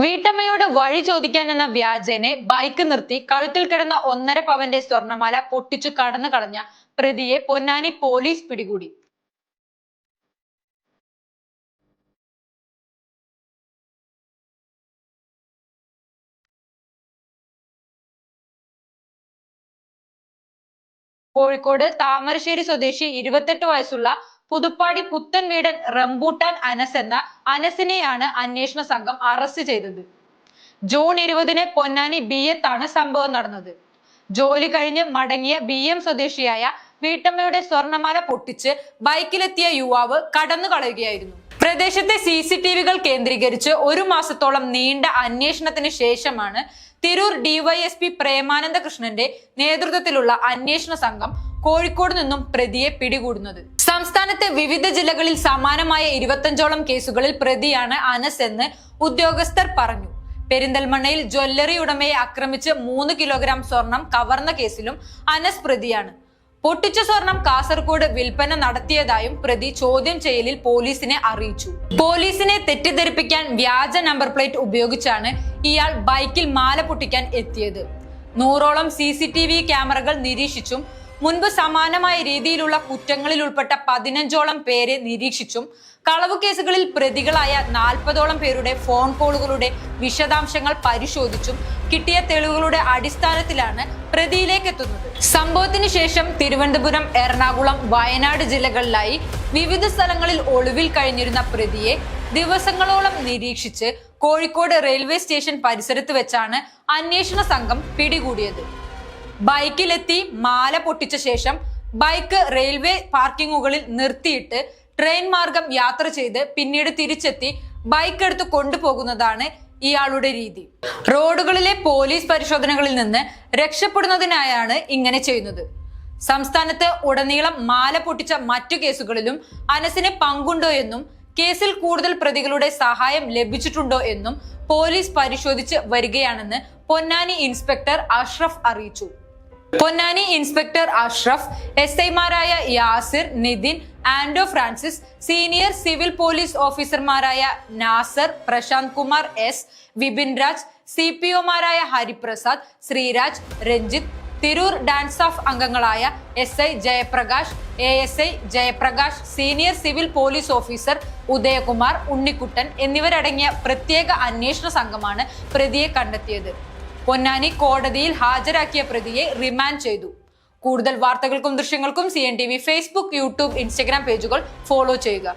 വീട്ടമ്മയോട് വഴി ചോദിക്കാൻ എന്ന വ്യാജേനെ ബൈക്ക് നിർത്തി കഴുത്തിൽ കിടന്ന ഒന്നര പവന്റെ സ്വർണമാല പൊട്ടിച്ചു കടന്നു കളഞ്ഞ പ്രതിയെ പൊന്നാനി പോലീസ് പിടികൂടി. കോഴിക്കോട് താമരശ്ശേരി സ്വദേശി ഇരുപത്തെട്ട് വയസ്സുള്ള പുതുപ്പാടി പുത്തൻ വീടൻ റംബൂട്ടാൻ അനസ് എന്ന അനസിനെയാണ് അന്വേഷണ സംഘം അറസ്റ്റ് ചെയ്തത്. ജൂൺ ഇരുപതിന് പൊന്നാനി ബി എത്താണ് സംഭവം നടന്നത്. ജോലി കഴിഞ്ഞ് മടങ്ങിയ ബി എം സ്വദേശിയായ വീട്ടമ്മയുടെ സ്വർണമാല പൊട്ടിച്ച് ബൈക്കിലെത്തിയ യുവാവ് കടന്നു കളയുകയായിരുന്നു. പ്രദേശത്തെ സി സി കേന്ദ്രീകരിച്ച് ഒരു മാസത്തോളം നീണ്ട അന്വേഷണത്തിന് ശേഷമാണ് തിരൂർ ഡിവൈഎസ്പി പ്രേമാനന്ദ കൃഷ്ണന്റെ നേതൃത്വത്തിലുള്ള അന്വേഷണ സംഘം കോഴിക്കോട് നിന്നും പ്രതിയെ പിടികൂടുന്നത്. സംസ്ഥാനത്തെ വിവിധ ജില്ലകളിൽ സമാനമായ ഇരുപത്തഞ്ചോളം കേസുകളിൽ പ്രതിയാണ് അനസ് എന്ന് ഉദ്യോഗസ്ഥർ പറഞ്ഞു. പെരിന്തൽമണ്ണയിൽ ജ്വല്ലറി ഉടമയെ ആക്രമിച്ച് മൂന്ന് കിലോഗ്രാം സ്വർണം കവർന്ന കേസിലും അനസ് പ്രതിയാണ്. പൊട്ടിച്ച സ്വർണം കാസർഗോഡ് വിൽപ്പന നടത്തിയതായും പ്രതി ചോദ്യം ചെയ്യലിൽ പോലീസിനെ അറിയിച്ചു. പോലീസിനെ തെറ്റിദ്ധരിപ്പിക്കാൻ വ്യാജ നമ്പർ പ്ലേറ്റ് ഉപയോഗിച്ചാണ് ഇയാൾ ബൈക്കിൽ മാല പൊട്ടിക്കാൻ എത്തിയത്. നൂറോളം സി ക്യാമറകൾ നിരീക്ഷിച്ചും മുൻപ് സമാനമായ രീതിയിലുള്ള കുറ്റങ്ങളിൽ ഉൾപ്പെട്ട പതിനഞ്ചോളം പേരെ നിരീക്ഷിച്ചും കളവു കേസുകളിൽ പ്രതികളായ നാൽപ്പതോളം പേരുടെ ഫോൺ കോളുകളുടെ വിശദാംശങ്ങൾ പരിശോധിച്ചും കിട്ടിയ തെളിവുകളുടെ അടിസ്ഥാനത്തിലാണ് പ്രതിയിലേക്ക് എത്തുന്നത്. സംഭവത്തിന് ശേഷം തിരുവനന്തപുരം എറണാകുളം വയനാട് ജില്ലകളിലായി വിവിധ സ്ഥലങ്ങളിൽ ഒളിവിൽ കഴിഞ്ഞിരുന്ന പ്രതിയെ ദിവസങ്ങളോളം നിരീക്ഷിച്ച് കോഴിക്കോട് റെയിൽവേ സ്റ്റേഷൻ പരിസരത്ത് വെച്ചാണ് അന്വേഷണ സംഘം പിടികൂടിയത്. ബൈക്കിലെത്തി മാല പൊട്ടിച്ച ശേഷം ബൈക്ക് റെയിൽവേ പാർക്കിങ്ങുകളിൽ നിർത്തിയിട്ട് ട്രെയിൻ മാർഗം യാത്ര ചെയ്ത് പിന്നീട് തിരിച്ചെത്തി ബൈക്ക് എടുത്ത് കൊണ്ടുപോകുന്നതാണ് ഇയാളുടെ രീതി. റോഡുകളിലെ പോലീസ് പരിശോധനകളിൽ നിന്ന് രക്ഷപ്പെടുന്നതിനായാണ് ഇങ്ങനെ ചെയ്യുന്നത്. സംസ്ഥാനത്ത് ഉടനീളം മാല പൊട്ടിച്ച മറ്റു കേസുകളിലും അനസിന് പങ്കുണ്ടോ എന്നും കേസിൽ കൂടുതൽ പ്രതികളുടെ സഹായം ലഭിച്ചിട്ടുണ്ടോ എന്നും പോലീസ് പരിശോധിച്ച് വരികയാണെന്ന് പൊന്നാനി ഇൻസ്പെക്ടർ അഷ്റഫ് അറിയിച്ചു. പൊന്നാനി ഇൻസ്പെക്ടർ അഷ്റഫ് എസ് ഐമാരായ Yasir Nitin Anto Francis senior civil police ഓഫീസർമാരായ Nasar Prasanth Kumar S Vipin Raj C P ഒമാരായ Hariprasad Sreeraj Ranjith Tirur DANSAF അംഗങ്ങളായ S I Jayaprakash A S I Jayaprakash senior civil police officer Udayakumar Unnikuttan എന്നിവരടങ്ങിയ പ്രത്യേക അന്വേഷണ സംഘമാണ് പ്രതിയെ കണ്ടെത്തിയത്. പൊന്നാനി കോടതിയിൽ ഹാജരാക്കിയ പ്രതിയെ റിമാൻഡ് ചെയ്തു. കൂടുതൽ വാർത്തകൾക്കും ദൃശ്യങ്ങൾക്കും C N T V Facebook YouTube Instagram പേജുകൾ ഫോളോ ചെയ്യുക.